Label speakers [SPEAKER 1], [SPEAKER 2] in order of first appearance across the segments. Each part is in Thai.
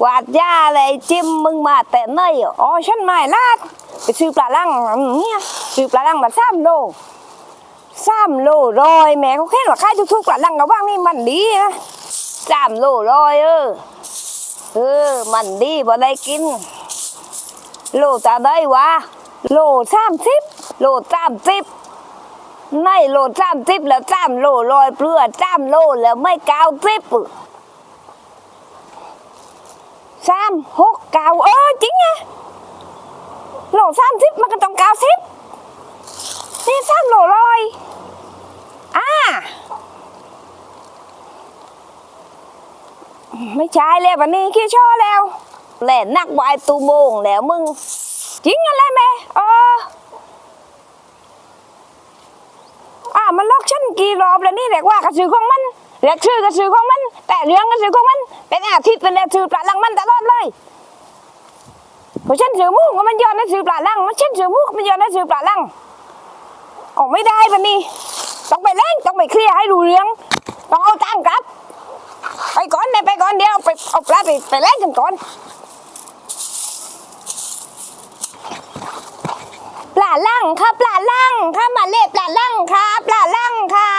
[SPEAKER 1] กวาดหญ้าอะไรจิ้มมึงมาแต่เนยอ๋อฉันไม่ลาดไปซื้อปลาลังเนี่ยซื้อปลาลังมาสามโลสามโลร้อยแม่เขาแค่ว่าขายทุกๆปลาลังระว่างนี่มันดีนะสามโลร้อยเออเออมันดีบ่ได้กิน โลจะได้วะโลสามสิบโลสามสิบในโลสามสิบแล้วสามโลร้อยเปลือสามโลแล้วไม่เก้าสิบ สามหกเก้าเออจริงไงโหลสามสิบมันก็ต้องเก้าสิบนี่สามโหลลอยอ่าไม่ใช่แล้ววันนี้ขี้ช่อแล้วแหล่นักวายตูโมงแล้วมึง จริงอะไรแม่เอออ่า มันลอกฉันกี่รอบแล้วนี่แหละว่ากระสือของมันเรียกชื่อกระสือของมัน แต่เรื่องกระสือของมัน เป็นอาทิตย์เป็นแล้วชื่อปลาลังมันตลอดเลยเพราะฉันสือมุกมันย้อนในสือปลาลังมันฉันสือมุกมันย้อนในสือปลาลังออกไม่ได้ปะนี่ต้องไปเล่นต้องไปเคลียร์ให้รู้เรื่องต้องเอาตังค์กลับ ไปก่อนเนี่ยไปก่อนเดี๋ยวไปเอาปลาไปไปเล่นกันก่อนปลาล่างค่ะปลาล่างค่ะมาเล่ปลาล่างค่ะปลาล่างค่ะ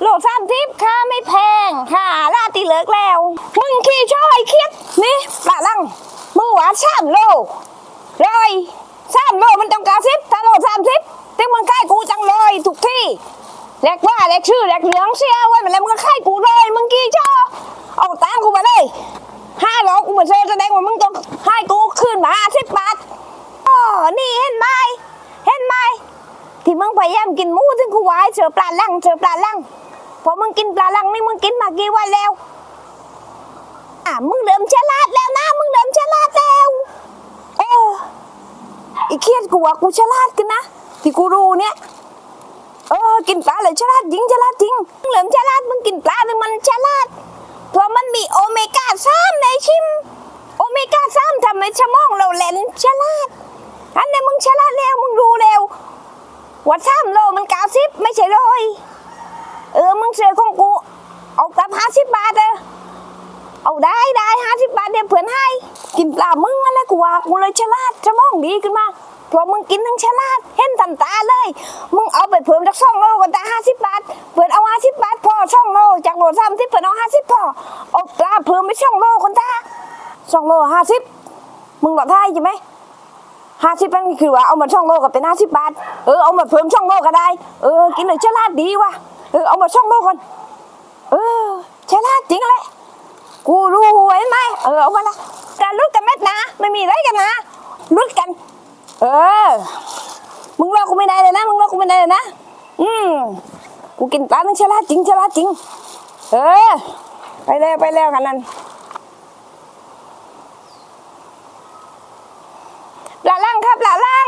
[SPEAKER 1] โลสามทิพย์ค่ะไม่แพงค่ะลาตี เลิกแล้ว มึงขี้ช่อยเครียดนี่ปลาล่างมึงหวานสามโลเลยสามโลมันต้องการสิบถ้าโลสามสิบที่มึงค่ายกูจังเลยทุกที่แลกว่าแลกชื่อแลกเหลืองเสียไว้มันแล้วมึงก็ค่กูเลยมึงขี้ช่อเอาตังกูมาเลยห้าร้อยกูมาเซ็นแสดงว่ามึงต้องให้กูคืนมาห้าสิบบาทอ๋อนี่เห็นไหมเห็นไหมที่มึงพยายามกินหมูถึงกูไวายเจอปลาลังเจอปลาลัง พอมึงกินปลาลังนี่มึงกินมากี่วันแล้วอะมึงเริ่มฉลาดแล้วนะมึงเริ่มฉลาดแล้วเอออีเครียดกูว่ากูฉลาดกันนะที่กูรู้เนี่ยเออกินปลาเลยฉลาดจริงฉลาดจริงมึงเริ่มฉลาดมึงกินปลาถึงมันฉลาดเพราะมันมีโอเมก้าสามในชิม โอเมก้าสามทำให้สมองเราแหลนฉลาดอันนี้มึงฉลาดแล้วมึงรู้แล้ววัดสามโลมันเก้าสิบไม่ใช่ร้อย เออมึงเสียของกู เอากลับห้าสิบบาทเออเอาได้ได้ห้าสิบบาทเดี๋ยวเพื่อนให้ กินปลามึงอะไรกูว่ากูเลยฉลาดสมองดีขึ้นมาเพราะมึงกินทั้งฉลาดเห็นทันตาเลย มึงเอาไปเพิ่มจากสองโลก็ได้ห้าสิบบาทเพื่อนเอาห้าสิบบาทพอสองโลจากโลสามสิบเพื่อนเอาห้าสิบพอเอาปลาเพิ่มไปสองโลคนตาสองโลห้าสิบมึงหลอกได้ใช่ไหมห้าสิบนั่นคือว่าเอามาช่องโลก็เป็นห้าสิบบาท เออเอามาเพิ่มช่องโลก็ได้ เออกินเลยฉลาดดีว่ะ เออเอามาช่องโลก่อน เออฉลาดจริงเลยกูรู้ห็นไหมเออเอามาละการลุดกันเม็ดนะ ไม่มีอะไรกันนะลุดกัน เออ มึงเลิกกูไม่ได้เลยนะ มึงเลิกกูไม่ได้เลยนะ อืมกูกินปลามึงฉลาดจริงฉลาดจริง เออ ไปแล้วไปแล้วกันนั่นปลาล่างครับปลาล่าง